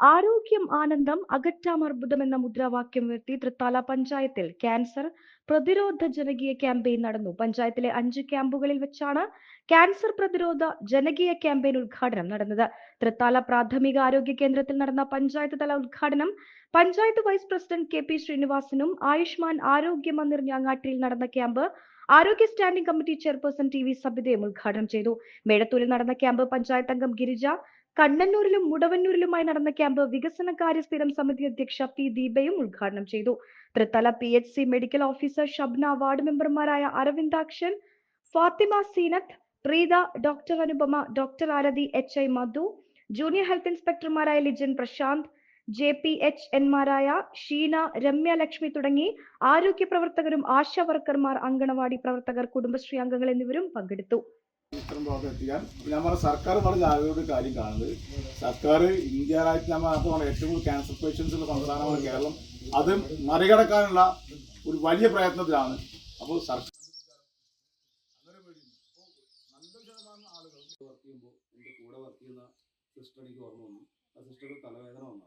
ആരോഗ്യം ആനന്ദം അകറ്റാം അർബുദം എന്ന മുദ്രാവാക്യം ഉയർത്തി തൃത്താല പഞ്ചായത്തിൽ ക്യാൻസർ പ്രതിരോധ ജനകീയ ക്യാമ്പയിൻ നടന്നു. പഞ്ചായത്തിലെ അഞ്ച് ക്യാമ്പുകളിൽ വെച്ചാണ് ക്യാൻസർ പ്രതിരോധ ജനകീയ ക്യാമ്പയിൻ ഉദ്ഘാടനം നടന്നത്. തൃത്താല പ്രാഥമിക ആരോഗ്യ കേന്ദ്രത്തിൽ നടന്ന പഞ്ചായത്ത് തല ഉദ്ഘാടനം panchayat vice president K P ശ്രീനിവാസനും Ayushman Arogya Mandir ഞാങ്ങാട്ടിയിൽ നടന്ന ക്യാമ്പ് ആരോഗ്യ standing committee chairperson T V സബിതയും ഉദ്ഘാടനം ചെയ്തു. മേടത്തൂരിൽ നടന്ന ക്യാമ്പ് പഞ്ചായത്ത് അംഗം ഗിരിജ കണ്ണന്നൂരിലും മുടവന്നൂരിലുമായി നടന്ന ക്യാമ്പ് വികസന കാര്യ സ്ഥിരം സമിതി അധ്യക്ഷ പി ദീപയും ഉദ്ഘാടനം ചെയ്തു. Thrithala P H C medical officer Shabna ward മെമ്പർമാരായ Aravindakshan Fathima Seenath Preetha doctor Anupama doctor Aarathi H I Madhu junior health ഇൻസ്പെക്ടർമാരായ Lijan Prasanth J P H എന്മാരായ Sheena Ramya Lakshmi തുടങ്ങി ആരോഗ്യ പ്രവർത്തകരും ആശാ വർക്കർമാർ അങ്കണവാടി പ്രവർത്തകർ കുടുംബശ്രീ അംഗങ്ങൾ എന്നിവരും പങ്കെടുത്തു. ഇത്തരം പ്രവർത്തനം എത്തിക്കാൻ. ഞാൻ പറഞ്ഞ സർക്കാർ വളരെ ജാഗ്രതയുടെ കാര്യം കാണുന്നത്? സർക്കാർ ഇന്ത്യ രാജ്യത്ത് നമ്മൾ അപ്പോൾ ഏറ്റവും കൂടുതൽ ക്യാൻസർ പേഷ്യൻസ് ഉള്ള സംസ്ഥാനമാണ് കേരളം. അത് മറികടക്കാനുള്ള ഒരു വലിയ പ്രയത്നത്തിലാണ്. അപ്പോൾ സർക്കാർ ആളുകൾ വർക്ക് ചെയ്യുമ്പോൾ എന്റെ കൂടെ വർക്ക് ചെയ്യുന്ന സിസ്റ്റർ എനിക്ക് ഓർമ്മ വന്നു. ആ സിസ്റ്റർക്ക് തലവേദന വന്നു.